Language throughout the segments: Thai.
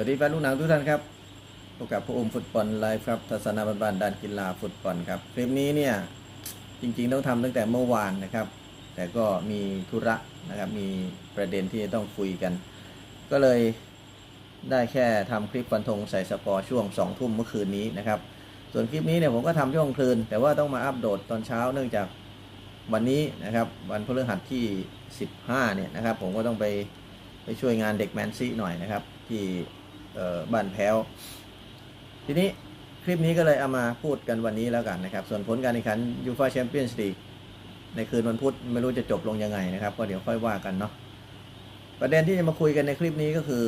วัสดีแฟนลูกหนังทุกท่านครับพบกับพระอมฟุตบอลไลฟ์ครับทัศนาบันบานๆด้านกีฬาฟุตบอลครับคลิปนี้เนี่ยจริงๆต้องทำตั้งแต่เมื่อวานนะครับ แต่ก็มีธุระนะครับมีประเด็นที่ต้องคุยกัน ก็เลยได้แค่ทำคลิปฟันธงใส่สกอร์ช่วง2องทุ่มเมื่อคืนนี้นะครับ ส่วนคลิปนี้เนี่ยผมก็ทำช่วงคืน แต่ว่าต้องมาอัปโหลดตอนเช้าเนื่องจากวันนี้นะครับวันพฤหัสที่ 15เนี่ยนะครับผมก็ต้องไปไปช่วยงานเด็กแมนซีหน่อยนะครับที่ บ้านแพ้ว ทีนี้คลิปนี้ก็เลยเอามาพูดกันวันนี้แล้วกันนะครับ ส่วนผลการแข่งขันยูฟาแชมเปี้ยนส์ลีกในคืนวันพุธไม่รู้จะจบลงยังไงนะครับ ก็เดี๋ยวค่อยว่ากันเนาะประเด็นที่จะมาคุยกันในคลิปนี้ก็คือ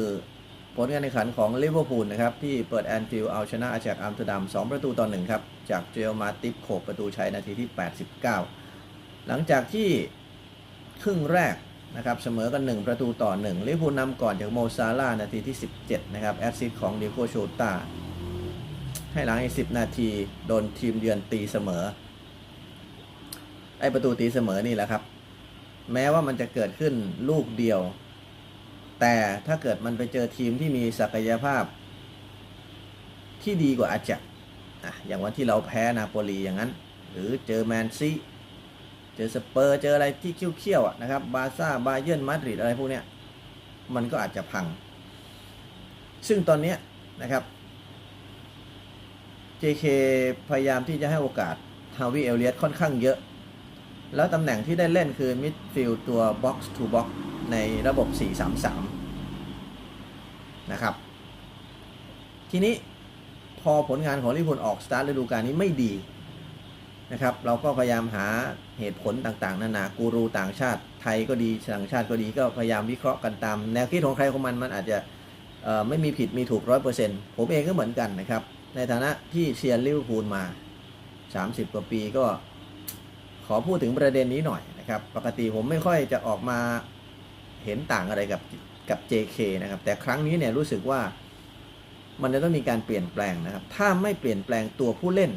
ผลการแข่งขันของลิเวอร์พูลนะครับ ที่เปิดแอนฟิลด์เอาชนะอาแจกอัมสเตอร์ดัม 2 ประตูต่อหนึ่งครับ จากเจลมาติฟโขบประตูชัยนาทีที่ 89 หลังจากที่ครึ่งแรก นะครับเสมอกัน 1 ประตูต่อ1ลิเวอร์พูลนำก่อนจากโมซาลานาทีที่ 17 นะครับ แอสซิสต์ของเดียโกโชตา ให้หลังอีก 10 นาที โดนทีมเยือนตีเสมอ ไอประตูตีเสมอนี่แหละครับ แม้ว่ามันจะเกิดขึ้นลูกเดียว แต่ถ้าเกิดมันไปเจอทีมที่มีศักยภาพ ที่ดีกว่าอาแจกอะอย่างวันที่เราแพ้นาโปลีอย่างนั้น หรือเจอแมนซี เจอสเปอร์เจออะไรที่เขี้ยวๆนะครับ บาซ่า บาเยิร์นมาดริดอะไรพวกเนี้ย มันก็อาจจะพัง ซึ่งตอนเนี้ยนะครับ JK พยายามที่จะให้โอกาสฮาวิเอลเลียตค่อนข้างเยอะ แล้วตำแหน่งที่ได้เล่นคือมิดฟิลด์ตัว Box to Box ในระบบ 4-3-3 นะครับ ทีนี้พอผลงานของลิเวอร์พูลออกสตาร์ทฤดูกาลนี้ไม่ดีนะครับ เราก็พยายามหา เหตุผลต่างๆ นานากูรูต่างชาติไทยก็ดีต่างชาติก็ดีก็พยายามวิเคราะห์กันตาม แนวคิดของใครของมันมันอาจจะไม่มีผิดมีถูกร้อยเปอร์เซ็นต์ผมเองก็เหมือนกันนะครับ ในฐานะที่เชียร์ลิเวอร์พูลมา 30 กว่าปีก็ขอพูดถึงประเด็นนี้หน่อยนะครับ ปกติผมไม่ค่อยจะออกมาเห็นต่างอะไรกับกับ JK นะครับ แต่ครั้งนี้เนี่ยรู้สึกว่ามันจะต้องมีการเปลี่ยนแปลงนะครับ ถ้าไม่เปลี่ยนแปลงตัวผู้เล่น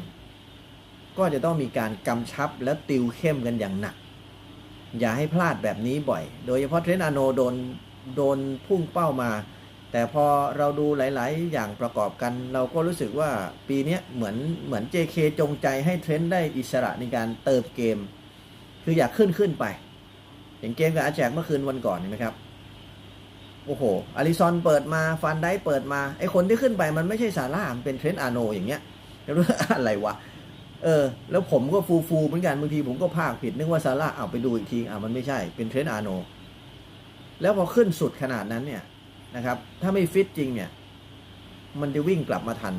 ก็จะต้องมีการกำชับและติวเข้มกันอย่างหนัก อย่าให้พลาดแบบนี้บ่อย โดยเฉพาะเทรนต์อาโนโดนโดนพุ่งเป้ามา แต่พอเราดูหลาย ๆ อย่างประกอบกัน เราก็รู้สึกว่าปีนี้เหมือนเหมือน JK จงใจให้เทรนต์ได้อิสระในการเติมเกม คืออยากขึ้นขึ้นไปอย่างเกมกับอาแจกเมื่อคืนวันก่อนเห็นไหมครับโอ้โหอาริซอนเปิดมาฟันได้เปิดมาไอคนที่ขึ้นไปมันไม่ใช่ซาร่ามันเป็นเทรนต์อาโนอย่างเงี้ยรู้อะไรวะ เออแล้วผมก็ฟูฟูเหมือนกันบางทีผมก็พากผิดนึกว่าซาร่าเอาไปดูอีกทีอ่ามันไม่ใช่เป็นเทรนต์อาโน แล้วพอขึ้นสุดขนาดนั้นเนี่ยนะครับ ถ้าไม่ฟิตจริงเนี่ย มันจะวิ่งกลับมาทัน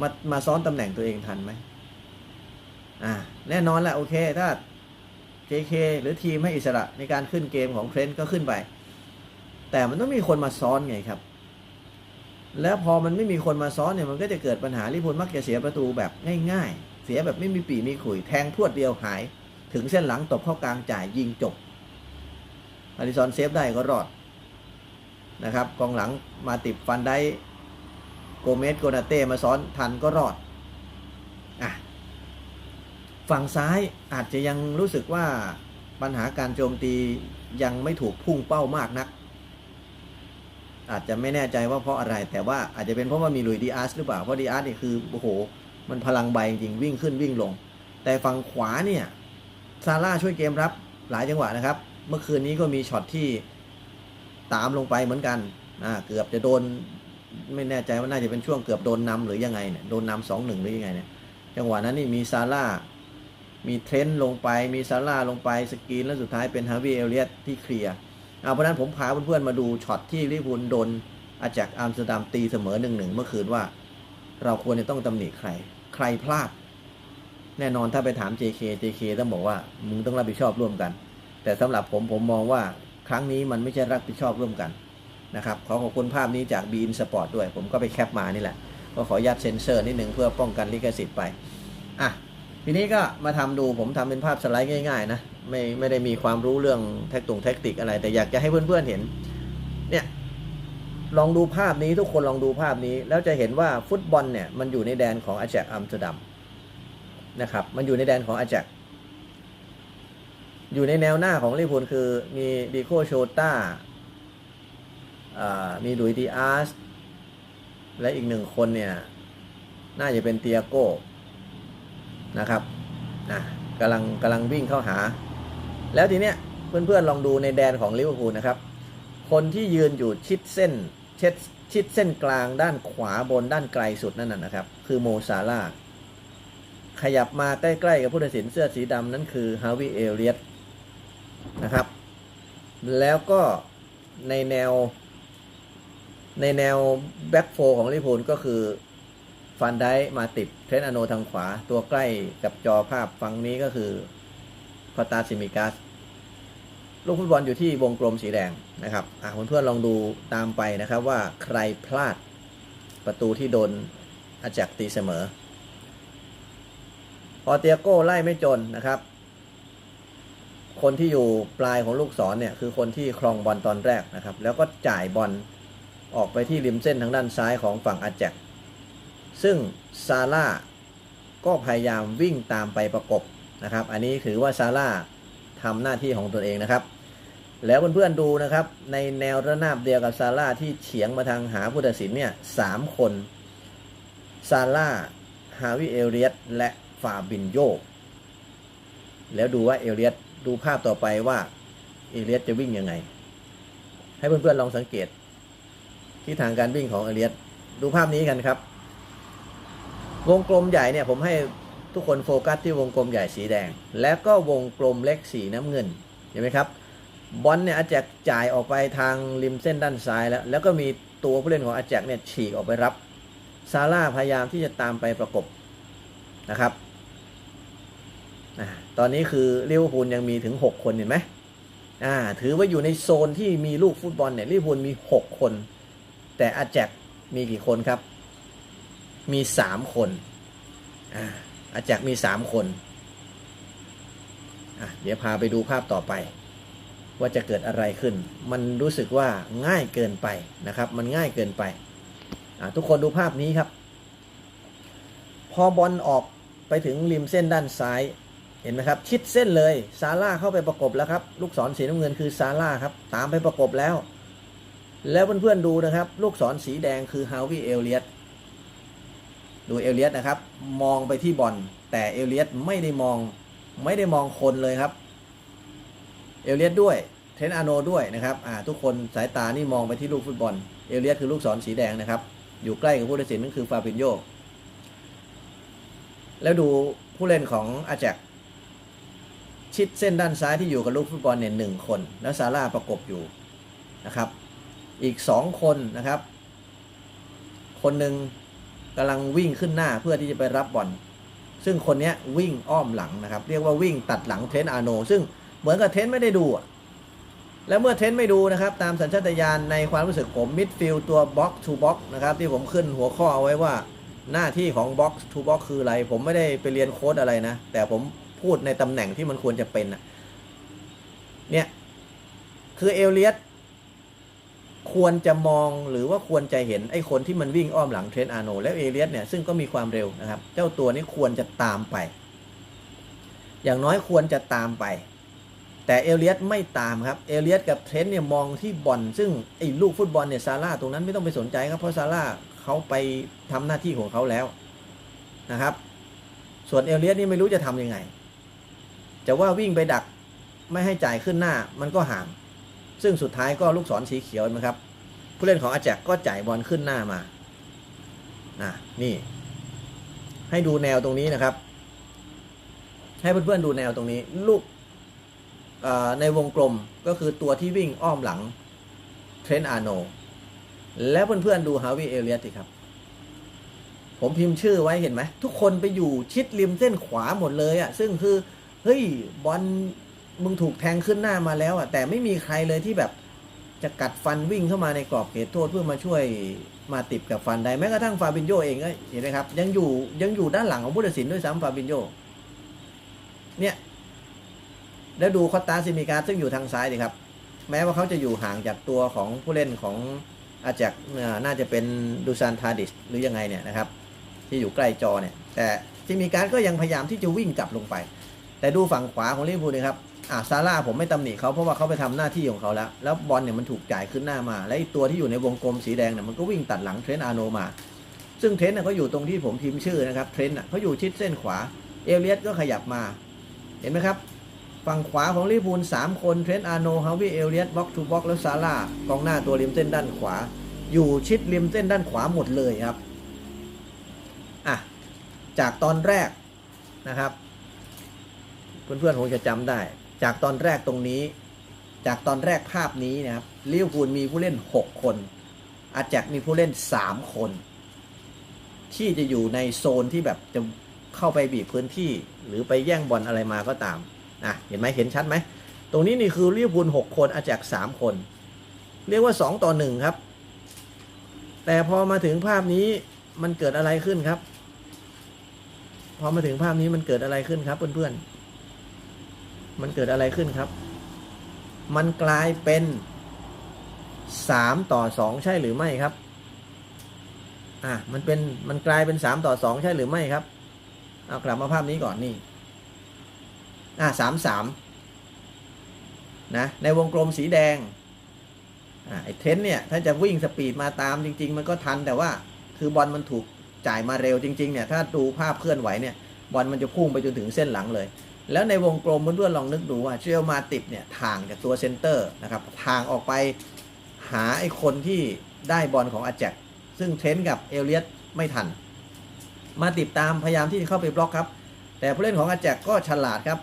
มามาซ้อนตำแหน่งตัวเองทันไหมอ่าแน่นอนแหละโอเค ถ้า JK หรือทีมให้อิสระในการขึ้นเกมของเทรนต์ก็ขึ้นไป แต่มันต้องมีคนมาซ้อนไงครับ แล้วพอมันไม่มีคนมาซ้อนเนี่ยมันก็จะเกิดปัญหาลิพูลมักจะเสียประตูแบบง่ายๆ เสียแบบไม่มีปีมีขุยแทงพวดเดียวหาย ถึงเส้นหลังตบเข้ากลางจ่ายยิงจบอาริซอนเซฟได้ก็รอดนะครับกองหลังมาติดฟันได้โกเมสโกนาเต้มาซ้อนทันก็รอดอะฝั่งซ้ายอาจจะยังรู้สึกว่าปัญหาการโจมตียังไม่ถูกพุ่งเป้ามากนัก อาจจะไม่แน่ใจว่าเพราะอะไร แต่ว่าอาจจะเป็นเพราะว่ามีลุยดีอาร์สหรือเปล่า เพราะดีอาร์สนี่คือโอ้โห มันพลังใบจริงๆวิ่งขึ้นวิ่งลง แต่ฝั่งขวาเนี่ยซาร่าช่วยเกมรับหลายจังหวะนะครับ เมื่อคืนนี้ก็มีช็อตที่ตามลงไปเหมือนกันเกือบจะโดนไม่แน่ใจว่าน่าจะเป็นช่วงเกือบโดนนำหรือยังไงเนี่ยโดนนำสองหนึ่งหรือยังไงเนี่ยจังหวะนั้นนี่มีซาร่ามีเทรนต์ลงไปมีซาร่าลงไปสกรีนแล้วสุดท้ายเป็นฮาวิเอเลียตที่เคลียร์ เอาเพราะนั้นผมพาเพื่อนๆมาดูช็อตที่ลิเวอร์พูลโดนอาจากอัมสเตอร์ดัมตีเสมอหนึ่งหนึ่งเมื่อคืนว่า เราควรจะต้องตำหนิใคร ใครพลาด แน่นอนถ้าไปถาม JK JK ต้องบอกว่า มึงต้องรับผิดชอบร่วมกัน แต่สำหรับผมผมมองว่าครั้งนี้มันไม่ใช่รับผิดชอบร่วมกันนะครับขอขอบคุณภาพนี้จากบีนสปอร์ตด้วย ผมก็ไปแคปมานี่แหละ ก็ขออนุญาตเซ็นเซอร์นิดหนึ่งเพื่อป้องกันลิขสิทธิ์ไปอะทีนี้ก็มาทำดูผมทำเป็นภาพสไลด์ง่าย ๆ นะ ไม่ไม่ได้มีความรู้เรื่องแท็กตุงแท็กติกอะไร แต่อยากจะให้เพื่อนๆเห็น เนี่ยลองดูภาพนี้ทุกคนลองดูภาพนี้ แล้วจะเห็นว่าฟุตบอลเนี่ยมันอยู่ในแดนของอาแจกอัมสเตอร์ดัมนะครับมันอยู่ในแดนของอาแจกอยู่ในแนวหน้าของลิเวอร์พูลคือมีดิโคโชต้ามีดุยดีอาร์สและอีกหนึ่งคนเนี่ยน่าจะเป็นเตียโก้นะครับอะกำลังกำลังวิ่งเข้าหา แล้วทีเนี้ยเพื่อนๆลองดูในแดนของลิเวอร์พูลนะครับ คนที่ยืนอยู่ชิดเส้นชิดชิดเส้นกลางด้านขวาบนด้านไกลสุดนั่นนะนะครับ คือโมซาลาขยับมาใกล้ๆกับผู้ตัดสินเสื้อสีดำนั่นคือฮาวิเอเลียตนะครับ แล้วก็ในแนว ในแนวแบ็กโฟของลิเวอร์พูลก็คือฟันไดมาติดเทรนอโนทางขวาตัวใกล้กับจอภาพฝั่งนี้ก็คือ พอตาซิมิกัสลูกฟุตบอลอยู่ที่วงกลมสีแดงนะครับอะเพื่อนๆลองดูตามไปนะครับว่าใครพลาดประตูที่โดนอาแจกตีเสมอ พอเตียโก้ไล่ไม่จนนะครับ คนที่อยู่ปลายของลูกศรเนี่ยคือคนที่ครองบอลตอนแรกนะครับ แล้วก็จ่ายบอลออกไปที่ริมเส้นทางด้านซ้ายของฝั่งอาแจกซึ่งซาร่าก็พยายามวิ่งตามไปประกบ นะครับ อันนี้ถือว่าซาร่าทำหน้าที่ของตนเองนะครับ แล้วเพื่อนๆดูนะครับ ในแนวระนาบเดียวกับซาร่าที่เฉียงมาทางหาผู้ตัดสินเนี่ยสามคนซาร่าฮาวิเอเลียตและฟาบินโยแล้วดูว่าเอเลียตดูภาพต่อไปว่าเอเลียตจะวิ่งยังไง ให้เพื่อนๆลองสังเกต ที่ทางการวิ่งของเอเลียตดูภาพนี้กันครับ วงกลมใหญ่เนี่ยผมให้ ทุกคนโฟกัสที่วงกลมใหญ่สีแดง แล้วก็วงกลมเล็กสีน้ำเงินเห็นไหมครับบอลเนี่ยอาแจกจ่ายออกไปทางริมเส้นด้านซ้ายแล้ว แล้วก็มีตัวผู้เล่นของอาแจกเนี่ยฉีกออกไปรับซาร่าพยายามที่จะตามไปประกบนะครับตอนนี้คือลิเวอร์พูลยังมีถึง 6 คนเห็นไหมถือว่าอยู่ในโซนที่มีลูกฟุตบอลเนี่ยลิเวอร์พูลมี 6 คน แต่อาแจกมีกี่คนครับ มี 3 คนอ่า อาแจกมี3คนอะเดี๋ยวพาไปดูภาพต่อไป ว่าจะเกิดอะไรขึ้น มันรู้สึกว่าง่ายเกินไปนะครับ มันง่ายเกินไปอะทุกคนดูภาพนี้ครับ พอบอลออกไปถึงริมเส้นด้านซ้ายเห็นไหมครับ ชิดเส้นเลยซาร่าเข้าไปประกบแล้วครับ ลูกศรสีน้ำเงินคือซาร่าครับ ตามไปประกบแล้ว แล้วเพื่อนๆดูนะครับ ลูกศรสีแดงคือฮาวิเอลเลียต ดูเอลเลียตนะครับ มองไปที่บอลแต่เอลเลียตไม่ได้มองไม่ได้มองคนเลยครับ เอลเลียตด้วย เทรนต์อาโนด้วยนะครับอ่าทุกคนสายตานี่มองไปที่ลูกฟุตบอล เอลเลียตคือลูกศรสีแดงนะครับ อยู่ใกล้กับผู้ตัดสินนั่นคือฟาบินโยแล้วดูผู้เล่นของอาแจกชิดเส้นด้านซ้ายที่อยู่กับลูกฟุตบอลเนี่ยหนึ่งคน แล้วซาร่าประกบอยู่นะครับ อีกสองคนนะครับ คนหนึ่ง กำลังวิ่งขึ้นหน้าเพื่อที่จะไปรับบอลซึ่งคนนี้วิ่งอ้อมหลังนะครับ เรียกว่าวิ่งตัดหลังเทนต์อาโน ซึ่งเหมือนกับเทนต์ไม่ได้ดู แล้วเมื่อเทนต์ไม่ดูนะครับ ตามสัญชาตญาณในความรู้สึกผมมิดฟิลตัวบ็อกทูบ็อกนะครับที่ผมขึ้นหัวข้อเอาไว้ว่าหน้าที่ของบ็อกทูบ็อกคืออะไร ผมไม่ได้ไปเรียนโค้ดอะไรนะ แต่ผมพูดในตำแหน่งที่มันควรจะเป็นนะเนี่ยคือเอลเลียต ควรจะมองหรือว่าควรจะเห็นไอ้คนที่มันวิ่งอ้อมหลังเทรนต์อาโนแล้วเอเลียตเนี่ยซึ่งก็มีความเร็วนะครับ เจ้าตัวนี้ควรจะตามไป อย่างน้อยควรจะตามไป แต่เอเลียตไม่ตามครับเอเลียตกับเทรนต์เนี่ยมองที่บอลซึ่งไอ้ลูกฟุตบอลเนี่ยซาร่าตรงนั้นไม่ต้องไปสนใจครับเพราะซาร่าเขาไปทำหน้าที่ของเขาแล้วนะครับ ส่วนเอเลียตนี่ไม่รู้จะทำยังไง จะว่าวิ่งไปดักไม่ให้จ่ายขึ้นหน้ามันก็ห่าง ซึ่งสุดท้ายก็ลูกศรสีเขียวนะครับ ผู้เล่นของอาแจกก็จ่ายบอลขึ้นหน้ามาอะนี่ ให้ดูแนวตรงนี้นะครับ ให้เพื่อนๆดูแนวตรงนี้ ลูกในวงกลมก็คือตัวที่วิ่งอ้อมหลังเทรนต์อาโน แล้วเพื่อนๆดูฮาวิเอเลียสสิครับ ผมพิมพ์ชื่อไว้เห็นไหม ทุกคนไปอยู่ชิดริมเส้นขวาหมดเลยอะ่ะ ซึ่งคือ เฮ้ย บอล มึงถูกแทงขึ้นหน้ามาแล้วอะแต่ไม่มีใครเลยที่แบบจะกัดฟันวิ่งเข้ามาในกรอบเขตโทษเพื่อมาช่วยมาติดกับฟันได้แม้กระทั่งฟาบินโยเองก็เห็นไหมครับ ยังอยู่ยังอยู่ด้านหลังของผู้ตัดสินด้วยซ้ำฟาบินโยเนี่ยแล้วดูคอตตาซิมิกาซึ่งอยู่ทางซ้ายดิครับ แม้ว่าเขาจะอยู่ห่างจากตัวของผู้เล่นของอาจากน่าจะเป็นดูซานทาดิสหรือยังไงเนี่ยนะครับ ที่อยู่ใกล้จอเนี่ย แต่ซิมิการก็ยังพยายามที่จะวิ่งกลับลงไป แต่ดูฝั่งขวาของลิเวอร์พูลนะครับ อ่าซาร่าผมไม่ตำหนิเขาเพราะว่าเขาไปทำหน้าที่ของเขาแล้ว แล้วบอลเนี่ยมันถูกจ่ายขึ้นหน้ามา และไอตัวที่อยู่ในวงกลมสีแดงเนี่ยมันก็วิ่งตัดหลังเทรนต์อาโนมา ซึ่งเทรนต์น่ะเขาอยู่ตรงที่ผมพิมพ์ชื่อนะครับเทรนต์น่ะเขาอยู่ชิดเส้นขวาเอเลียสก็ขยับมา เห็นไหมครับ ฝั่งขวาของลิปูลสามคนเทรนต์อาโนฮาวิเอเลียสบ็อกทูบ็อกแล้วซาร่ากองหน้าตัวริมเส้นด้านขวา อยู่ชิดริมเส้นด้านขวาหมดเลยครับอะจากตอนแรกนะครับ เพื่อนๆคงจะจำได้ จากตอนแรกตรงนี้ จากตอนแรกภาพนี้นะครับลิเวอร์พูลมีผู้เล่น 6 คนอาแจกมีผู้เล่น 3 คน ที่จะอยู่ในโซนที่แบบจะเข้าไปบีบพื้นที่ หรือไปแย่งบอลอะไรมาก็ตามนะเห็นไหมเห็นชัดไหม ตรงนี้นี่คือลิเวอร์พูล6คนอาแจก3คน เรียกว่า 2 ต่อ 1 ครับ แต่พอมาถึงภาพนี้มันเกิดอะไรขึ้นครับ พอมาถึงภาพนี้มันเกิดอะไรขึ้นครับเพื่อนๆ มันเกิดอะไรขึ้นครับ มันกลายเป็นสามต่อสองใช่หรือไม่ครับ อะมันเป็นมันกลายเป็นสามต่อสองใช่หรือไม่ครับเอากลับมาภาพนี้ก่อนนี่ อะสามสามนะในวงกลมสีแดงอะไอ้เทนเนี่ย ถ้าจะวิ่งสปีดมาตามจริง ๆ มันก็ทันแต่ว่าคือบอลมันถูกจ่ายมาเร็วจริง ๆ เนี่ย ถ้าดูภาพเคลื่อนไหวเนี่ย บอลมันจะพุ่งไปจนถึงเส้นหลังเลย แล้วในวงกลมเพื่อนๆลองนึกดูว่าเชลมาติบเนี่ยทางจากตัวเซนเตอร์นะครับทางออกไปหาไอ้คนที่ได้บอลของอาแจกซึ่งเทรนกับเอเลียตไม่ทัน มาติดตามพยายามที่จะเข้าไปบล็อกครับ แต่ผู้เล่นของอาแจกก็ฉลาดครับ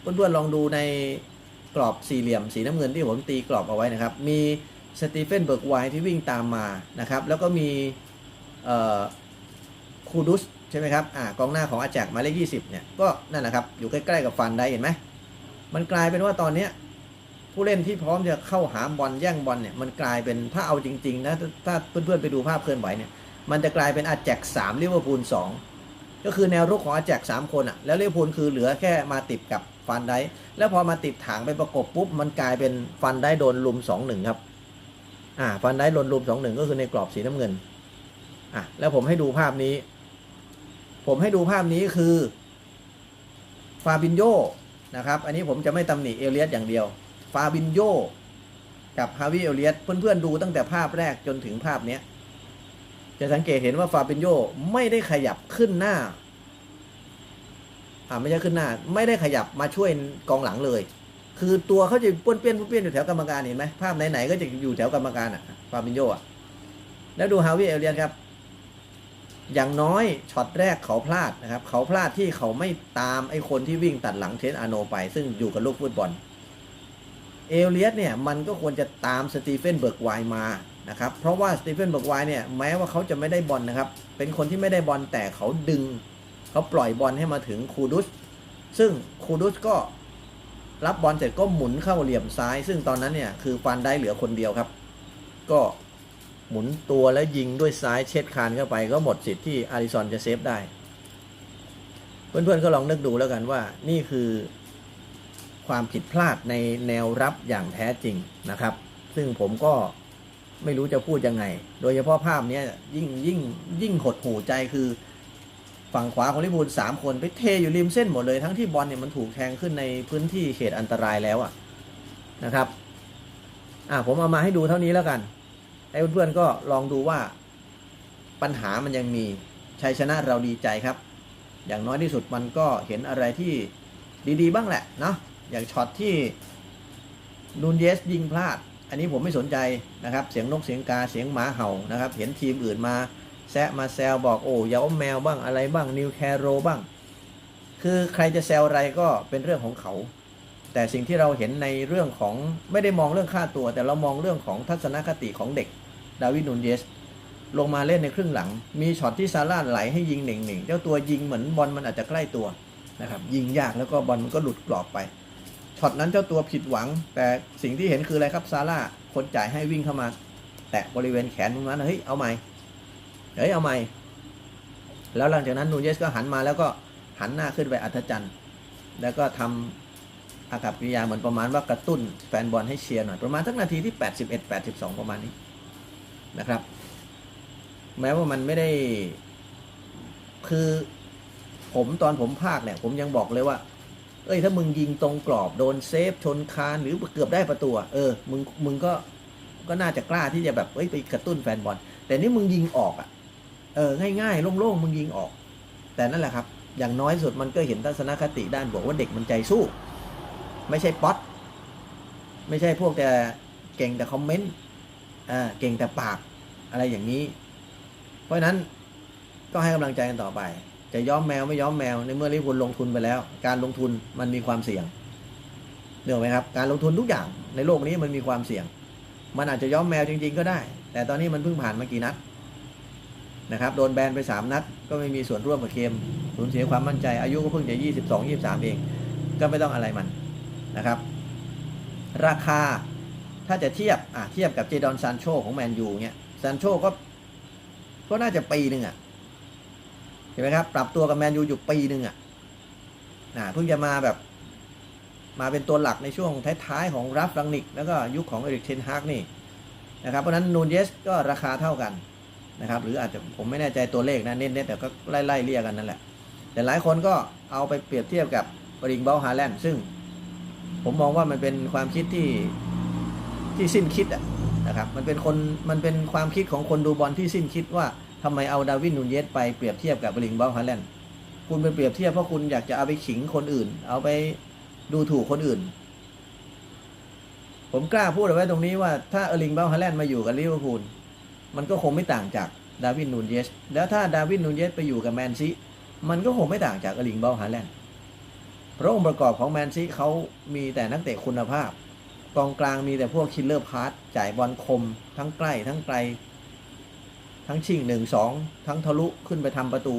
เพื่อนๆลองดูในกรอบสี่เหลี่ยมสีน้ำเงินที่ผมตีกรอบเอาไว้นะครับ มีสตีเฟนเบิร์กไวที่วิ่งตามมานะครับ แล้วก็มีคูดุส ช่ไหมครับอ่ากองหน้าของอาแจกหมายเลข20เนี่ยก็นั่นแหละครับอยู่ใกล้ๆกับฟันได้เห็นไหมมันกลายเป็นว่าตอนเนี้ยผู้เล่นที่พร้อมจะเข้าหาบอลแย่งบอลเนี่ยมันกลายเป็นถ้าเอาจริงๆนะถ้าเพื่อนๆไปดูภาพเคลื่อนไหวเนี่ยมันจะกลายเป็นอาแจก3ลิเวอร์พูล2ก็คือแนวรุกของอาแจก3คนอะแล้วลิเวอร์พูลคือเหลือแค่มาติดกับฟันได้แล้วพอมาติดถางไปประกบปุ๊บมันกลายเป็นฟันได้โดนลุม2-1ครับอ่าฟันได้โดนลุม2-1ก็คือในกรอบสีน้ำเงินอะแล้วผมให้ดูภาพนี้ ผมให้ดูภาพนี้คือฟาบินโยนะครับ อันนี้ผมจะไม่ตำหนิเอเลียสอย่างเดียว ฟาบินโยกับฮาวิเอเลียสเพื่อนๆดูตั้งแต่ภาพแรกจนถึงภาพเนี้ยจะสังเกตเห็นว่าฟาบินโยไม่ได้ขยับขึ้นหน้า อ่าไม่ใช่ขึ้นหน้า ไม่ได้ขยับมาช่วยกองหลังเลย คือตัวเขาจะป้วนเปี้ยนป้วนเปี้ยนอยู่แถวกรรมการเห็นไหมภาพไหนๆก็จะอยู่แถวกรรมการอะฟาบินโยอะแล้วดูฮาวิเอเลียสครับ อย่างน้อยช็อตแรกเขาพลาดนะครับ เขาพลาดที่เขาไม่ตามไอ้คนที่วิ่งตัดหลังเทนอาโนไป ซึ่งอยู่กับลูกฟุตบอล เอเลียสเนี่ยมันก็ควรจะตามสตีเฟนเบิร์กไวมานะครับ เพราะว่าสตีเฟนเบิร์กไวเนี่ยแม้ว่าเขาจะไม่ได้บอลนะครับ เป็นคนที่ไม่ได้บอลแต่เขาดึง เขาปล่อยบอลให้มาถึงคูดุส ซึ่งคูดุสก็รับบอลเสร็จก็หมุนเข้าเหลี่ยมซ้าย ซึ่งตอนนั้นเนี่ยคือฟันได้เหลือคนเดียวครับ ก็ หมุนตัวแล้วยิงด้วยซ้ายเช็ดคานเข้าไปก็หมดสิทธิ์ที่อาริซอนจะเซฟได้ เพื่อนๆก็ลองนึกดูแล้วกันว่านี่คือความผิดพลาดในแนวรับอย่างแท้จริงนะครับ ซึ่งผมก็ไม่รู้จะพูดยังไง โดยเฉพาะภาพนี้ยิ่งยิ่งยิ่งหดหูใจคือฝั่งขวาของลิเวอร์พูลสามคนไปเทอยู่ริมเส้นหมดเลยทั้งที่บอลเนี่ยมันถูกแทงขึ้นในพื้นที่เขตอันตรายแล้วอะนะครับ อ่าผมเอามาให้ดูเท่านี้แล้วกัน ให้เพื่อนๆก็ลองดูว่าปัญหามันยังมีชัยชนะเราดีใจครับ อย่างน้อยที่สุดมันก็เห็นอะไรที่ดีๆ บ้างแหละเนาะอย่างช็อตที่นูนเยสยิงพลาด อันนี้ผมไม่สนใจนะครับ เสียงนกเสียงกาเสียงหมาเห่านะครับ เห็นทีมอื่นมาแซะมาแซวบอกโอ้ยาอมแมวบ้างอะไรบ้างนิวแคโรบ้าง คือใครจะแซวอะไรก็เป็นเรื่องของเขา แต่สิ่งที่เราเห็นในเรื่องของไม่ได้มองเรื่องค่าตัว แต่เรามองเรื่องของทัศนคติของเด็ก ดาวิดนูนเยส ลงมาเล่นในครึ่งหลัง มีช็อตที่ซาร่าไหลให้ยิงหนึ่งหนึ่งเจ้าตัวยิงเหมือนบอลมันอาจจะใกล้ตัวนะครับยิงยากแล้วก็บอลมันก็หลุดกรอบไปช็อตนั้นเจ้าตัวผิดหวัง แต่สิ่งที่เห็นคืออะไรครับซาร่าคนจ่ายให้วิ่งเข้ามา แตะบริเวณแขนตรงนั้นเฮ้ยเอาใหม่เฮ้ยเอาใหม่แล้วหลังจากนั้นนูนเยสก็หันมาแล้วก็หันหน้าขึ้นไปอัธจันทร์แล้วก็ทำอากับกิริยาเหมือนประมาณว่ากระตุ้นแฟนบอลให้เชียร์หน่อย ประมาณทักนาทีที่ 81 82 ประมาณนี้ นะครับ แม้ว่ามันไม่ได้ คือผมตอนผมภาคเนี่ย ผมยังบอกเลยว่า เอ้ย ถ้ามึงยิงตรงกรอบโดนเซฟชนคานหรือเกือบได้ประตูเออ มึงมึงก็ก็น่าจะกล้าที่จะแบบเอ้ยไปกระตุ้นแฟนบอล แต่นี่มึงยิงออกอะ เออ ง่ายๆโล่งๆมึงยิงออก แต่นั่นแหละครับ อย่างน้อยสุดมันก็เห็นทัศนคติด้านบวกว่าเด็กมันใจสู้ ไม่ใช่ป๊อตไม่ใช่พวกแต่เก่งแต่คอมเมนต์ เก่งแต่ปากอะไรอย่างนี้ เพราะฉะนั้นก็ให้กำลังใจกันต่อไป จะย้อมแมวไม่ย้อมแมวในเมื่อลิเวอร์พูลลงทุนไปแล้ว การลงทุนมันมีความเสี่ยงเนื่องไหมครับ การลงทุนทุกอย่างในโลกนี้มันมีความเสี่ยง มันอาจจะย้อมแมวจริง ๆ ก็ได้ แต่ตอนนี้มันเพิ่งผ่านมากี่นัดนะครับโดนแบนไป 3 นัด ก็ไม่มีส่วนร่วมกับเกมสูญเสียความมั่นใจ อายุก็เพิ่งจะ 22 23 เอง ก็ไม่ต้องอะไรมันนะครับ ราคา ถ้าจะเทียบอะเทียบกับเจดอนซานโชของแมนยูเนี่ยซานโชก็ก็น่าจะปีหนึ่งอะเห็นไหมครับปรับตัวกับแมนยูอยู่ปีหนึ่งอะนะเพิ่งจะมาแบบมาเป็นตัวหลักในช่วงท้ายๆของรับรังนิก แล้วก็ยุคของเอริกเทนฮากนี่นะครับเพราะฉะนั้นนูนเยสก็ราคาเท่ากันนะครับ หรืออาจจะผมไม่แน่ใจตัวเลขนะเน้นๆแต่ก็ไล่ๆเรียกกันนั่นแหละ แต่หลายคนก็เอาไปเปรียบเทียบกับริงเบลฮาแลนด์ซึ่งผมมองว่ามันเป็นความคิดที่ ที่สิ้นคิดนะครับมันเป็นคนมันเป็นความคิดของคนดูบอลที่สิ้นคิดว่าทำไมเอาดาวินนูนเยสไปเปรียบเทียบกับริงเบลฮาแลนด์คุณไปเปรียบเทียบเพราะคุณอยากจะเอาไปขิงคนอื่น เอาไปดูถูกคนอื่น ผมกล้าพูดเอาไว้ตรงนี้ว่าถ้าเอร์ลิงเบลฮาแลนด์มาอยู่กับลิเวอร์พูลมันก็คงไม่ต่างจากดาวินนูนเยสแล้วถ้าดาวินนูนเยสไปอยู่กับแมนซีมันก็คงไม่ต่างจากเอร์ลิงเบลฮาแลนด์เพราะองค์ประกอบของแมนซีเขามีแต่นักเตะคุณภาพ กองกลางมีแต่พวกคิลเลอร์พาร์ตจ่ายบอลคม ทั้งใกล้ทั้งไกล ทั้งชิงหนึ่งสองทั้งทะลุขึ้นไปทำประตู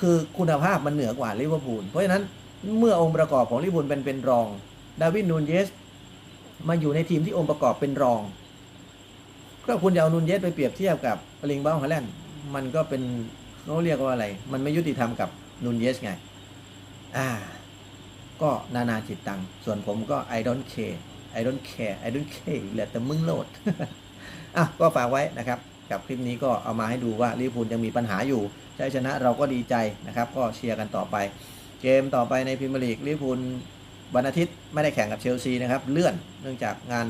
คือคุณภาพมันเหนือกว่าลิเวอร์พูลเพราะฉะนั้นเมื่อองค์ประกอบของลิเวอร์พูลเป็นเป็นรอง ดาวินนูนเยสมาอยู่ในทีมที่องค์ประกอบเป็นรองก็คุณจะเอานูนเยสไปเปรียบเทียบกับลิงเบ้าฮาแลนด์มันก็เป็นเขาเรียกว่าอะไร มันไม่ยุติธรรมกับนูนเยสไง อ่า ก็นานาจิตตัง ส่วนผมก็ I don't care I don't care I don't care เหลือแต่มึงโหลดอะก็ฝากไว้นะครับ กับคลิปนี้ก็เอามาให้ดูว่าลิเวอร์พูลยังมีปัญหาอยู่ใชัยชนะเราก็ดีใจนะครับ ก็เชียร์กันต่อไป เกมต่อไปในพรีเมียร์ลีกลิเวอร์พูลวันอาทิตย์ไม่ได้แข่งกับเชลซีนะครับ เลื่อนเนื่องจากงาน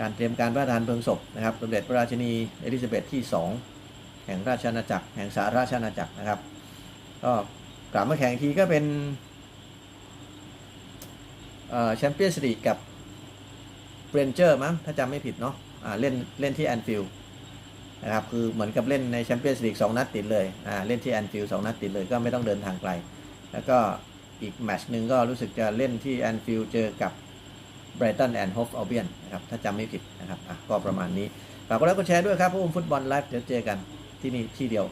การเตรียมการพระราชทานเพลิงศพนะครับสมเด็จพระราชินีเอลิซาเบธที่ 2 แห่งราชอาณาจักร แห่งสหราชอาณาจักรนะครับ ก็ กลับมาแข่งทีก็เป็นแชมเปี้ยนส์ลีกกับเบรนเจอร์มั้งถ้าจำไม่ผิดเนาะเล่นเล่นที่แอนฟิลด์นะครับคือเหมือนกับเล่นในแชมเปี้ยนส์ลีกสองนัดติดเลยเล่นที่แอนฟิลด์สองนัดติดเลยก็ไม่ต้องเดินทางไกล แล้วก็อีกแมตช์หนึ่งก็รู้สึกจะเล่นที่แอนฟิลด์เจอกับ Brighton and Hove Albion นะครับถ้าจำไม่ผิดนะครับก็ประมาณนี้ฝากกดไลค์กดแชร์ด้วยครับพวกผมฟุตบอลไลฟ์เดี๋ยวเจอกันที่นี่ที่เดียว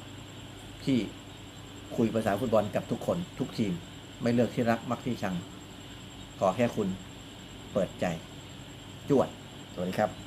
ที่ คุยภาษาฟุตบอลกับทุกคนทุกทีม ไม่เลือกที่รักมักที่ชัง ขอแค่คุณเปิดใจ จวด สวัสดีครับ